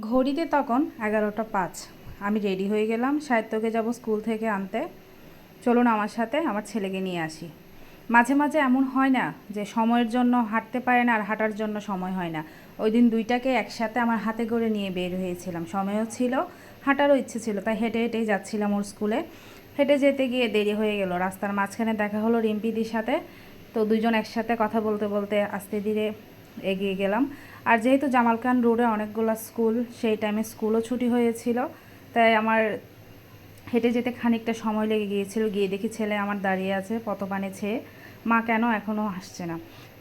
ঘড়িতে তখন এগারোটা পাঁচ। আমি রেডি হয়ে গেলাম, সাহিত্যকে যাব স্কুল থেকে আনতে। চলুন আমার সাথে আমার ছেলেকে নিয়ে আসি। মাঝে মাঝে এমন হয় না যে সময়ের জন্য হাঁটতে পারে না আর হাঁটার জন্য সময় হয় না। ওই দিন দুইটাকে একসাথে আমার হাতে করে নিয়ে বের হয়েছিলাম। সময়ও ছিল, হাঁটারও ইচ্ছে ছিল, তাই হেঁটে হেঁটেই যাচ্ছিলাম ওর স্কুলে। হেঁটে যেতে গিয়ে দেরি হয়ে গেল। রাস্তার মাঝখানে দেখা হলো রিম্পিদির সাথে। তো দুজন একসাথে কথা বলতে বলতে আস্তে ধীরে এগিয়ে গেলাম। আর যেহেতু জামাল খান রোডে অনেকগুলো স্কুল সেই টাইমে স্কুলও ছুটি হয়েছিল। তাই আমার হেঁটে যেতে খানিকটা সময় লেগে গিয়েছিল। গিয়ে দেখি ছেলে আমার দাঁড়িয়ে আছে পতপানে ছেয়ে। মা কেন এখনও আসছে না?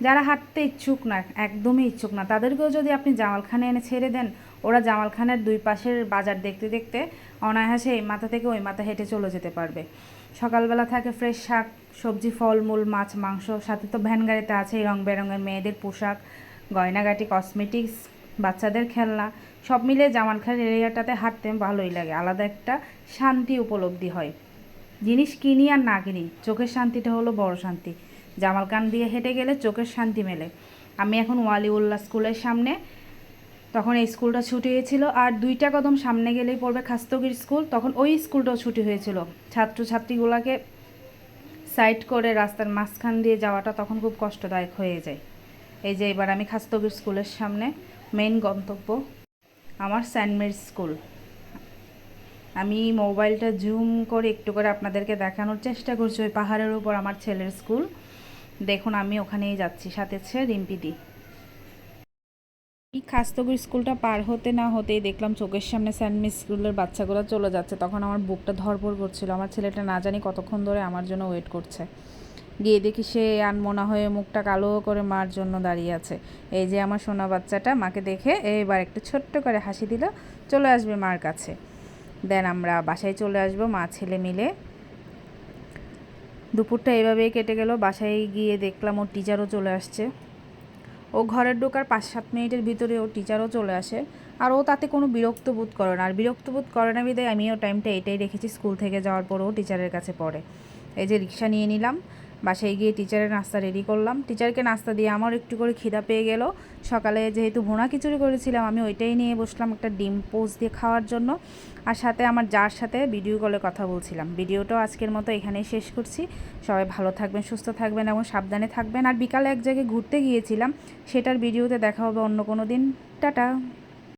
যারা হাঁটতে ইচ্ছুক না, একদমই ইচ্ছুক না। তাদেরকেও যদি আপনি জামালখানে এনে ছেড়ে দেন, ওরা জামালখানের দুই পাশের বাজার দেখতে দেখতে অনায়াসে এই মাথা থেকে ওই মাথা হেঁটে চলে যেতে পারবে। সকালবেলা থাকে ফ্রেশ শাক, সবজি, ফলমূল, মাছ, মাংস, সাথে তো ভ্যান গাড়িতে আছে রং বেরঙের মেয়েদের পোশাক। গয়নাগাটি কসমেটিক্স বাচ্চাদের খেলনা, সব মিলে জামালখান এরিয়াটাতে হাঁটতে ভালোই লাগে। আলাদা একটা শান্তি উপলব্ধি হয়। জিনিস কিনি আর না কিনি, চোখের শান্তিটা হলো বড় শান্তি। জামালকান দিয়ে হেঁটে গেলে চোখের শান্তি মেলে। আমি এখন ওয়ালিউল্লাহ স্কুলের সামনে, তখন এই স্কুলটা ছুটি হয়েছিল আর দুইটা কদম সামনে গেলেই পড়বে খাস্তগির স্কুল। তখন ওই স্কুলটাও ছুটি হয়েছিল। ছাত্রছাত্রীগুলোকে সাইড করে রাস্তার মাঝখান দিয়ে যাওয়াটা তখন খুব কষ্টদায়ক হয়ে যায়। এই যে এবার আমি খাস্তগির স্কুলের সামনে মেন গন্তব্য, আমার মেরিস স্কুল আমি মোবাইলটা জুম করে একটু করে আপনাদেরকে দেখানোর চেষ্টা করছি, ওই পাহাড়ের উপর আমার ছেলের স্কুল দেখুন, আমি ওখানেই যাচ্ছি, সাথে ছে রিম্পিদি এই খাস্তগুর স্কুলটা পার হতে না হতেই দেখলাম চোখের সামনে সেন্ট মিস স্কুলের বাচ্চাগুলো চলে যাচ্ছে। তখন আমার বুকটা ধরপড় করছিল, আমার ছেলেটা না জানি কতক্ষণ ধরে আমার জন্য ওয়েট করছে। গিয়ে দেখি সে আনমোনা হয়ে মুখটা কালো করে মার জন্য দাঁড়িয়ে আছে। এই যে আমার সোনা বাচ্চাটা, মাকে দেখে এবার একটু ছোট্ট করে হাসি দিল, চলে আসবে মার কাছে। দেন আমরা বাসায় চলে আসব, মা, ছেলে মিলে। দুপুরটা এভাবেই কেটে গেল, বাসায় গিয়ে দেখলাম ওর টিচারও চলে আসছে। ও ঘরের ঢোকার পাঁচ সাত মিনিটের ভিতরে ও টিচারও চলে আসে। আর ও তাতে কোনো বিরক্ত বোধ করে না। আর বিরক্ত বোধ করে না বিদায় আমিও টাইমটা এটাই রেখেছি, স্কুল থেকে যাওয়ার পরেও টিচারের কাছে পড়ে। এই যে রিক্সা নিয়ে নিলাম বাসায় গিয়ে টিচারের নাস্তা রেডি করলাম। টিচারকে নাস্তা দিয়ে আমার একটু করে খিদা পেয়ে গেল। সকালে যেহেতু ভুনা খিচুড়ি করেছিলাম, আমি ওইটাই নিয়ে বসলাম একটা ডিম পোজ দিয়ে খাওয়ার জন্য। আর সাথে আমার যার সাথে ভিডিও কলে কথা বলছিলাম। ভিডিওটাও আজকের মতো এখানেই শেষ করছি। সবাই ভালো থাকবেন, সুস্থ থাকবেন এবং সাবধানে থাকবেন। আর বিকালে এক জায়গায় ঘুরতে গিয়েছিলাম, সেটার ভিডিওতে দেখা হবে অন্য কোনো দিন। টাটা!